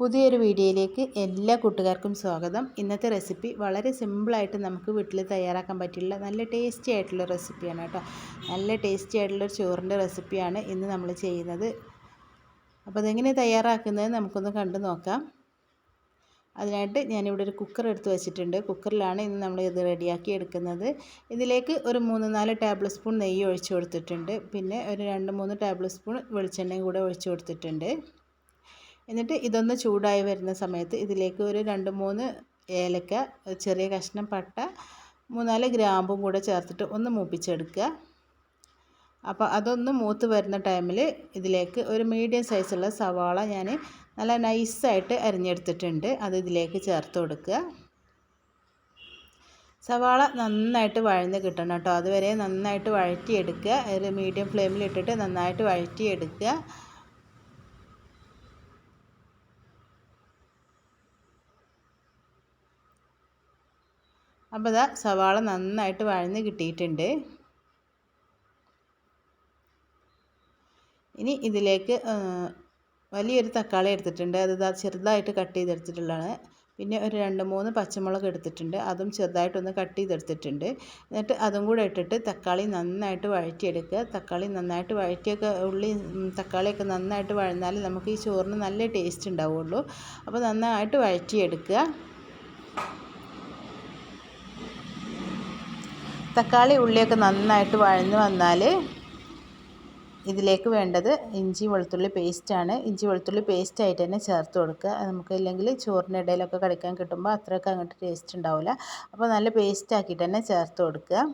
പുതിയൊരു വീഡിയോയിലേക്ക് എല്ലാ കൂട്ടുകാർക്കും സ്വാഗതം. ഇന്നത്തെ റെസിപ്പി വളരെ സിമ്പിളായിട്ട് നമുക്ക് വീട്ടിൽ തയ്യാറാക്കാൻ പറ്റിയുള്ള നല്ല ടേസ്റ്റി ആയിട്ടുള്ള റെസിപ്പിയാണ് കേട്ടോ. നല്ല ടേസ്റ്റി ആയിട്ടുള്ള ഒരു ചോറിന്റെ റെസിപ്പിയാണ് ഇന്ന് നമ്മൾ ചെയ്യുന്നത്. അപ്പോൾ അതെങ്ങനെ തയ്യാറാക്കുന്നത് നമുക്കൊന്ന് കണ്ടു നോക്കാം. അതിനായിട്ട് ഞാനിവിടെ ഒരു കുക്കർ എടുത്ത് വെച്ചിട്ടുണ്ട്. കുക്കറിലാണ് ഇന്ന് നമ്മൾ ഇത് റെഡിയാക്കി എടുക്കുന്നത്. ഇതിലേക്ക് ഒരു മൂന്ന് നാല് ടേബിൾ സ്പൂൺ നെയ്യ് ഒഴിച്ചു കൊടുത്തിട്ടുണ്ട്. പിന്നെ ഒരു രണ്ട് മൂന്ന് ടേബിൾ സ്പൂൺ വെളിച്ചെണ്ണയും കൂടെ ഒഴിച്ചു കൊടുത്തിട്ടുണ്ട്. എന്നിട്ട് ഇതൊന്ന് ചൂടായി വരുന്ന സമയത്ത് ഇതിലേക്ക് ഒരു രണ്ട് മൂന്ന് ഏലക്ക ചെറിയ കഷ്ണം പട്ട മൂന്നാൽ ഗ്രാമ്പും കൂടെ ചേർത്തിട്ട് ഒന്ന് മൂപ്പിച്ചെടുക്കുക. അപ്പോൾ അതൊന്ന് മൂത്ത് വരുന്ന ടൈമിൽ ഇതിലേക്ക് ഒരു മീഡിയം സൈസുള്ള സവാള ഞാൻ നല്ല നൈസായിട്ട് അരിഞ്ഞെടുത്തിട്ടുണ്ട്. അത് ഇതിലേക്ക് ചേർത്ത് കൊടുക്കുക. സവാള നന്നായിട്ട് വഴന്ന് കിട്ടണം കേട്ടോ. അതുവരെ നന്നായിട്ട് വഴറ്റിയെടുക്കുക. ഒരു മീഡിയം ഫ്ലെയിമിൽ ഇട്ടിട്ട് നന്നായിട്ട് വഴറ്റിയെടുക്കുക. അപ്പോൾ ഇതാ സവാള നന്നായിട്ട് വഴന്ന് കിട്ടിയിട്ടുണ്ട്. ഇനി ഇതിലേക്ക് വലിയൊരു തക്കാളി എടുത്തിട്ടുണ്ട്. അത് ഇതാ ചെറുതായിട്ട് കട്ട് ചെയ്തെടുത്തിട്ടുള്ളതാണ്. പിന്നെ ഒരു രണ്ട് മൂന്ന് പച്ചമുളക് എടുത്തിട്ടുണ്ട്. അതും ചെറുതായിട്ടൊന്ന് കട്ട് ചെയ്തെടുത്തിട്ടുണ്ട്. എന്നിട്ട് അതും കൂടെ ഇട്ടിട്ട് തക്കാളി നന്നായിട്ട് വഴറ്റിയെടുക്കുക. തക്കാളി നന്നായിട്ട് വഴറ്റിയൊക്കെ ഉള്ളി തക്കാളിയൊക്കെ നന്നായിട്ട് വഴന്നാൽ നമുക്ക് ഈ ചോറിന് നല്ല ടേസ്റ്റ് ഉണ്ടാവുള്ളൂ. അപ്പോൾ നന്നായിട്ട് വഴറ്റിയെടുക്കുക. തക്കാളി ഉള്ളിയൊക്കെ നന്നായിട്ട് വഴന്ന് വന്നാൽ ഇതിലേക്ക് വേണ്ടത് ഇഞ്ചി വെളുത്തുള്ളി പേസ്റ്റാണ് ഇഞ്ചി വെളുത്തുള്ളി പേസ്റ്റ് ആയിട്ട് തന്നെ ചേർത്ത് കൊടുക്കുക. നമുക്ക് ഇല്ലെങ്കിൽ ചോറിന്റെ ഇടയിലൊക്കെ കടിക്കാൻ കിട്ടുമ്പോൾ അത്രയൊക്കെ അങ്ങോട്ട് ടേസ്റ്റ് ഉണ്ടാവില്ല. അപ്പോൾ നല്ല പേസ്റ്റ് ആക്കിയിട്ട് തന്നെ ചേർത്ത് കൊടുക്കുക.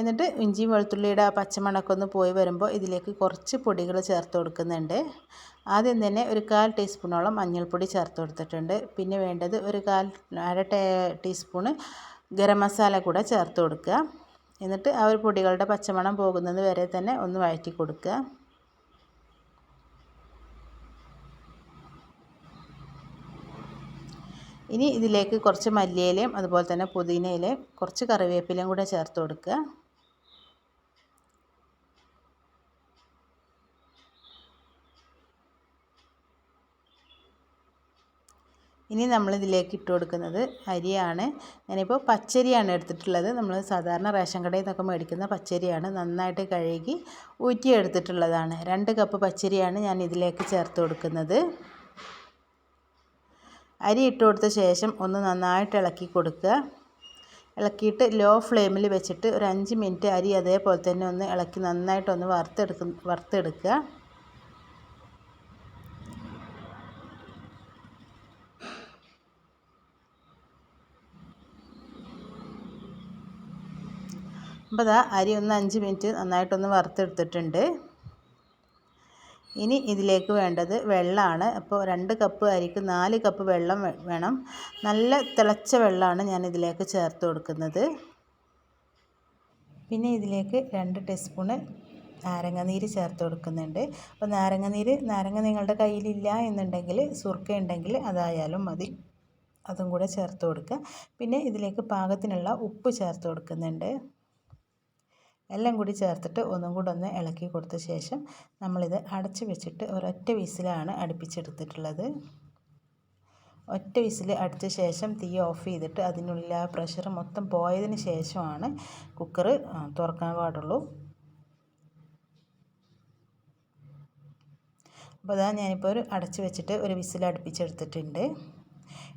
എന്നിട്ട് ഇഞ്ചി വെളുത്തുള്ളിയുടെ ആ പച്ചമണമൊക്കെ ഒന്ന് പോയി വരുമ്പോൾ ഇതിലേക്ക് കുറച്ച് പൊടികൾ ചേർത്ത് കൊടുക്കുന്നുണ്ട്. ആദ്യം തന്നെ ഒരു കാൽ ടീസ്പൂണോളം മഞ്ഞൾപ്പൊടി ചേർത്ത് കൊടുത്തിട്ടുണ്ട്. പിന്നെ വേണ്ടത് ഒരു കാൽ അര ടീസ്പൂണ് ഗരം മസാല കൂടെ ചേർത്ത് കൊടുക്കുക. എന്നിട്ട് ആ ഒരു പൊടികളുടെ പച്ചമണം പോകുന്നത് വരെ തന്നെ ഒന്ന് വഴറ്റി കൊടുക്കുക. ഇനി ഇതിലേക്ക് കുറച്ച് മല്ലിയിലയും അതുപോലെ തന്നെ പുതിനയിലയും കുറച്ച് കറിവേപ്പിലയും കൂടെ ചേർത്ത് കൊടുക്കുക. ഇനി നമ്മൾ ഇതിലേക്ക് ഇട്ട് കൊടുക്കുന്നത് അരിയാണ്. ഞാനിപ്പോൾ പച്ചരിയാണ് എടുത്തിട്ടുള്ളത്. നമ്മൾ സാധാരണ റേഷൻ കടയിൽ നിന്നൊക്കെ മേടിക്കുന്ന പച്ചരിയാണ്. നന്നായിട്ട് കഴുകി ഊറ്റിയെടുത്തിട്ടുള്ളതാണ്. രണ്ട് കപ്പ് പച്ചരിയാണ് ഞാൻ ഇതിലേക്ക് ചേർത്ത് കൊടുക്കുന്നത്. അരി ഇട്ട് കൊടുത്ത ശേഷം ഒന്ന് നന്നായിട്ട് ഇളക്കി കൊടുക്കുക. ഇളക്കിയിട്ട് ലോ ഫ്ലെയിമിൽ വെച്ചിട്ട് ഒരു അഞ്ച് മിനിറ്റ് അരി അതേപോലെ തന്നെ ഒന്ന് ഇളക്കി നന്നായിട്ടൊന്ന് വറുത്തെടുക്ക വറുത്തെടുക്കുക. അപ്പോൾ ഇതാ അരി ഒന്ന് അഞ്ച് മിനിറ്റ് നന്നായിട്ടൊന്ന് വറുത്തെടുത്തിട്ടുണ്ട്. ഇനി ഇതിലേക്ക് വേണ്ടത് വെള്ളമാണ്. അപ്പോൾ രണ്ട് കപ്പ് അരിക്ക് നാല് കപ്പ് വെള്ളം വേണം. നല്ല തിളച്ച വെള്ളമാണ് ഞാൻ ഇതിലേക്ക് ചേർത്ത് കൊടുക്കുന്നത്. പിന്നെ ഇതിലേക്ക് രണ്ട് ടീസ്പൂണ് നാരങ്ങനീര് ചേർത്ത് കൊടുക്കുന്നുണ്ട്. അപ്പോൾ നാരങ്ങനീര് നാരങ്ങ നിങ്ങളുടെ കയ്യിലില്ല എന്നുണ്ടെങ്കിൽ സുർക്ക ഉണ്ടെങ്കിൽ അതായാലും മതി. അതും കൂടെ ചേർത്ത് കൊടുക്കുക. പിന്നെ ഇതിലേക്ക് പാകത്തിനുള്ള ഉപ്പ് ചേർത്ത് കൊടുക്കുന്നുണ്ട്. എല്ലാം കൂടി ചേർത്തിട്ട് ഒന്നും കൂടെ ഒന്ന് ഇളക്കി കൊടുത്ത ശേഷം നമ്മളിത് അടച്ച് വെച്ചിട്ട് ഒരൊറ്റ വിസിലാണ് അടുപ്പിച്ചെടുത്തിട്ടുള്ളത്. ഒറ്റ വിസിൽ അടിച്ച ശേഷം തീ ഓഫ് ചെയ്തിട്ട് അതിനുള്ള പ്രഷർ മൊത്തം പോയതിന് ശേഷമാണ് കുക്കർ തുറക്കാൻ പാടുള്ളൂ. അപ്പോൾ അതാ ഞാനിപ്പോൾ ഒരു അടച്ച് വെച്ചിട്ട് ഒരു വിസിൽ അടുപ്പിച്ചെടുത്തിട്ടുണ്ട്.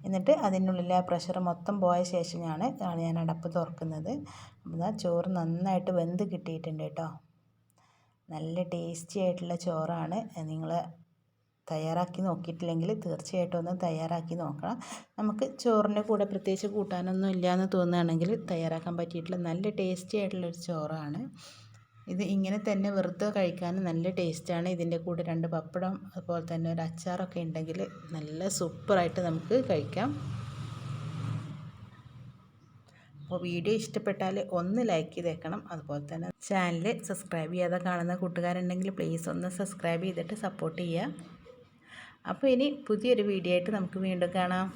എന്നിട്ട് അതിനുള്ളിലെ പ്രഷർ മൊത്തം പോയ ശേഷമാണ് ഞാൻ അടപ്പ് തുറക്കുന്നത്. അപ്പോൾ ചോറ് നന്നായിട്ട് വെന്ത് കിട്ടിയിട്ടുണ്ട് കേട്ടോ. നല്ല ടേസ്റ്റി ആയിട്ടുള്ള ചോറാണ്. നിങ്ങൾ തയ്യാറാക്കി നോക്കിയിട്ടില്ലെങ്കിൽ തീർച്ചയായിട്ടും ഒന്ന് തയ്യാറാക്കി നോക്കണം. നമുക്ക് ചോറിന്റെ കൂടെ പ്രത്യേകിച്ച് കൂട്ടാനൊന്നും ഇല്ലയെന്ന് തോന്നുകയാണെങ്കിൽ തയ്യാറാക്കാൻ പറ്റിയിട്ടുള്ള നല്ല ടേസ്റ്റി ആയിട്ടുള്ളൊരു ചോറാണ്. ഇത് ഇങ്ങനെ തന്നെ വെറുതെ കഴിക്കാൻ നല്ല ടേസ്റ്റാണ്. ഇതിന്റെ കൂടെ രണ്ട് പപ്പടം അതുപോലെ തന്നെ ഒരു അച്ചാറൊക്കെ ഉണ്ടെങ്കിൽ നല്ല സൂപ്പറായിട്ട് നമുക്ക് കഴിക്കാം. അപ്പോൾ വീഡിയോ ഇഷ്ടപ്പെട്ടാൽ ഒന്ന് ലൈക്ക് ചെയ്തേക്കണം. അതുപോലെ തന്നെ ചാനൽ സബ്സ്ക്രൈബ് ചെയ്യാതെ കാണുന്ന കൂട്ടുകാരുണ്ടെങ്കിൽ പ്ലീസ് ഒന്ന് സബ്സ്ക്രൈബ് ചെയ്തിട്ട് സപ്പോർട്ട് ചെയ്യുക. അപ്പോൾ ഇനി പുതിയൊരു വീഡിയോ ആയിട്ട് നമുക്ക് വീണ്ടും കാണാം.